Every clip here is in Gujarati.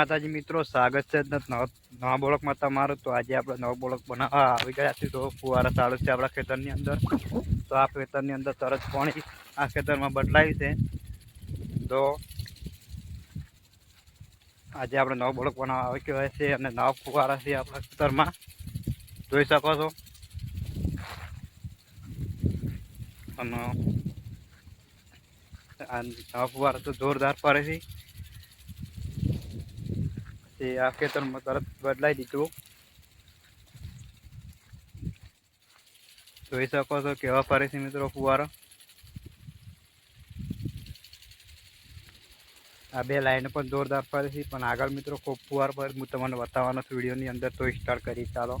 માતાજી મિત્રો, સ્વાગત છે નવા નવા માતા તમારું. તો આજે આપણે નવો બોળક બનાવવા આવી ગયા છીએ તો ફુવારા ચાલુ છે આપણા ખેતરની અંદર. તો આ ખેતરની અંદર તરત પાણી આ ખેતરમાં બદલાયું છે. તો આજે આપણે નવો બોળક બનાવવા આવી ગયા છે અને નવા ફુવારા છે આપણા ખેતરમાં. જોઈ શકો છો. અને આ નવા ફુવારા તો જોરદાર પડે છે. તે આ ખેતરમાં તરત બદલાઈ દીધું. જોઈ શકો છો કેવા ફરે છે મિત્રો ફુવારો. આ બે લાઈન પણ જોરદાર ફરે છે, પણ આગળ મિત્રો ખૂબ ફુવાર પર હું તમને બતાવવાનો છું, વિડીયોની અંદર તો સ્ટાર્ટ કરી, ચાલો.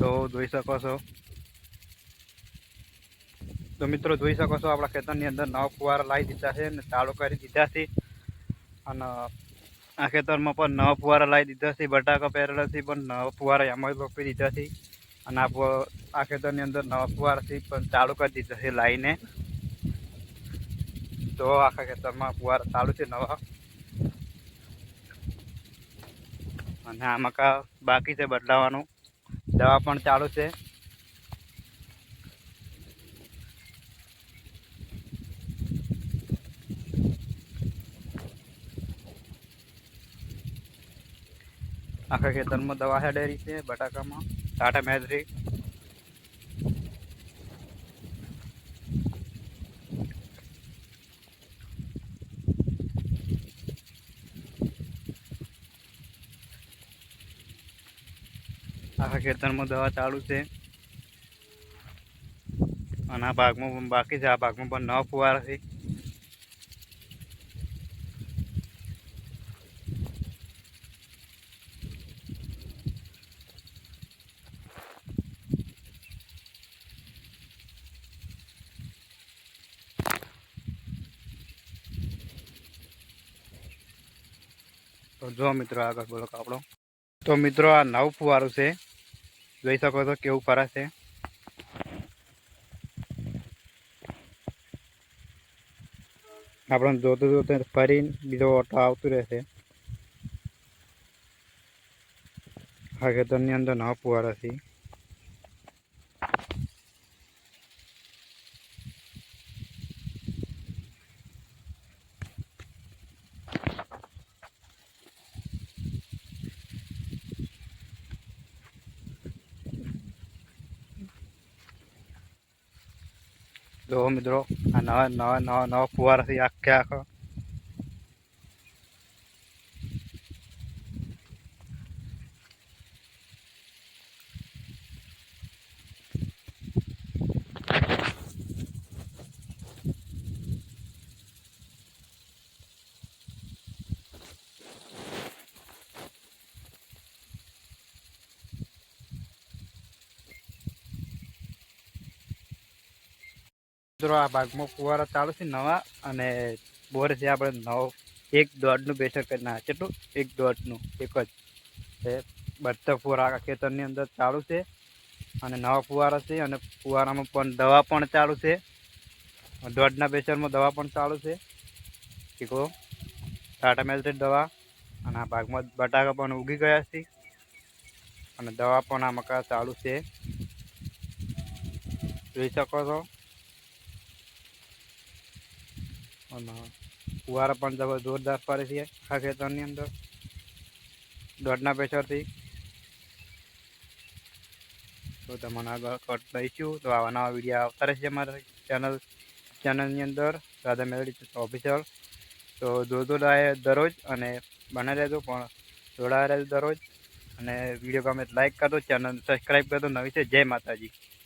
તો જોઈ શકો છો તો મિત્રો જોઈ શકો છો, આપણા ખેતરની અંદર નવા ફુવારા લાવી દીધા છે અને ચાલુ કરી દીધા છે. અને આ ખેતરમાં પણ નવા ફુવારા લાવી દીધા છે, બટાકા પહેરેલા છે, પણ નવા ફુવારા એમાં રોપી દીધા છે. અને આ આ ખેતરની અંદર નવા ફુવારાથી પણ ચાલુ કરી દીધા છે લાવીને તો આખા ખેતરમાં ફુવારા ચાલુ છે નવા. અને આમાં કા બાકી છે, બદલાવાનું. દવા પણ ચાલુ છે. આખા ખેતરમાં દવા હેડેરી છે, બટાકામાં, ટાટા મેજરી. આખા ખેતરમાં દવા ચાલુ છે. અને આ ભાગમાં બાકી છે, આ ભાગમાં પણ ન ફુવારા છે. તો જો મિત્રો આગળ બોલો આપણો. તો મિત્રો આ નવ ફુવારું છે. જોઈ શકો છો કેવું ફરે છે. આપણે જોતું જોતું ફરી બીજો ઓટો આવતું રહેશે. આ ખેતરની અંદર નવા ફુવારા છે. જો મિત્રો આ નવા નવા નવા નવા ફુવારા છે આખે આખો મિત્રો, આ ભાગમાં ફુવારા ચાલુ છે નવા અને બોર છે આપણે નવ. એક દોઢનું પ્રેશર કરી ના કેટલું? એક દોઢનું. એક જ. એ બધા ફુવારા ખેતરની અંદર ચાલુ છે અને નવા ફુવારા છે અને ફુવારામાં પણ દવા પણ ચાલુ છે. દોઢના પ્રેશરમાં દવા પણ ચાલુ છે. શીખો ટાટા મેલ્ટેડ દવા અને આ ભાગમાં બટાકા પણ ઉગી ગયા છે. અને દવા પણ આ મકા ચાલુ છે. જોઈ શકો છો. અને ફુવારા પણ જોરદાર પડે છે આ ખેતરની અંદર. દોઢના પ્રેશરથી તો તમને આગળ કટ દઈશું. તો આવા નવા વીડિયો આવતા રહેશે અમારા ચેનલ ચેનલની અંદર. રાધા મેલડી ઓફિશિયલ તો જોતો દરરોજ અને બને રહેજો, પણ જોડાયા રહેજો દરરોજ. અને વીડિયો ગમે લાઇક કરજો ચેનલ સબસ્ક્રાઈબ કરજો. નવી છે, જય માતાજી.